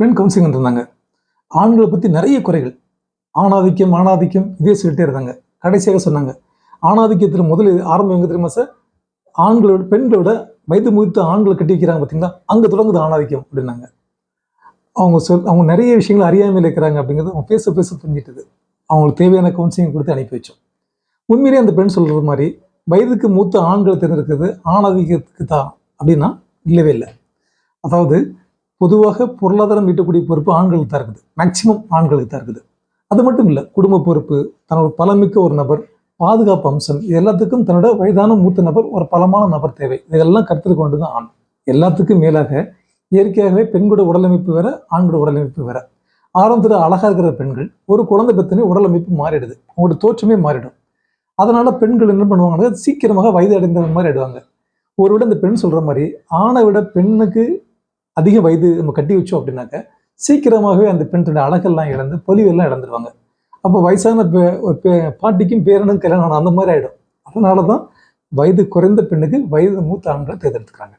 பெண் கவுன்சிலிங் வந்திருந்தாங்க. ஆண்களை பற்றி நிறைய குறைகள். ஆணாதிக்கம் ஆணாதிக்கம் இதே சொல்லிட்டே இருந்தாங்க. கடைசியாக சொன்னாங்க. ஆணாதிக்கத்தில் முதல் ஆரம்பம் எங்கே தெரியுமா சார் ஆண்களோட பெண்களோட வயது முதிர்த்த ஆண்களை கட்டி வைக்கிறாங்க பார்த்தீங்களா அங்கே தொடங்குது ஆணாதிக்கம் அப்படின்னாங்க. அவங்க சொல் அவங்க நிறைய விஷயங்கள் அறியாமையில் இருக்கிறாங்க அப்படிங்கிறது அவங்க பேச பேச புரிஞ்சிட்டது. அவங்களுக்கு தேவையான கவுன்சிலிங் கொடுத்து அனுப்பி வச்சோம். உண்மையிலேயே அந்த பெண் சொல்கிறது மாதிரி வயதுக்கு மூத்த ஆண்களை தேர்ந்தெடுக்கிறது ஆணாதிக்கத்துக்கு தான் அப்படின்னா இல்லவே இல்லை. அதாவது பொதுவாக பொருளாதாரம் ஈட்டக்கூடிய பொறுப்பு ஆண்களுக்கு தான் இருக்குது. மேக்சிமம் ஆண்களுக்கு தான் இருக்குது. அது மட்டும் இல்லை குடும்ப பொறுப்பு தன்னோட பலமிக்க ஒரு நபர் பாதுகாப்பு அம்சம் இது எல்லாத்துக்கும் தன்னோட வயதான மூத்த நபர் ஒரு பலமான நபர் தேவை. இதெல்லாம் கருத்தில் கொண்டு தான் ஆண் எல்லாத்துக்கும் மேலாக இயற்கையாகவே பெண்களோட உடலமைப்பு வேற ஆண்களோட உடலமைப்பு வேற. ஆரம்பத்தில் அழகாக இருக்கிற பெண்கள் ஒரு குழந்தை பெத்தனே உடலமைப்பு மாறிடுது. அவங்களோட தோற்றமே மாறிடும். அதனால பெண்கள் என்ன பண்ணுவாங்கன்னா சீக்கிரமாக வயது அடைந்தவங்க மாதிரி ஆயிடுவாங்க. ஒரு விட இந்த பெண் சொல்கிற மாதிரி ஆணை விட பெண்ணுக்கு அதிக வயது நம்ம கட்டி வச்சோம் அப்படின்னாக்க சீக்கிரமாகவே அந்த பெண்ணுடைய அழகெல்லாம் இழந்து பொலிவெல்லாம் இழந்துருவாங்க. அப்போ வயசான பாட்டிக்கும் பேரனும் கல்யாணம் அந்த மாதிரி ஆகிடும் அதனால தான் வயது குறைந்த பெண்ணுக்கு வயது மூத்த ஆண்களை தேர்ந்தெடுத்துக்கிறாங்க.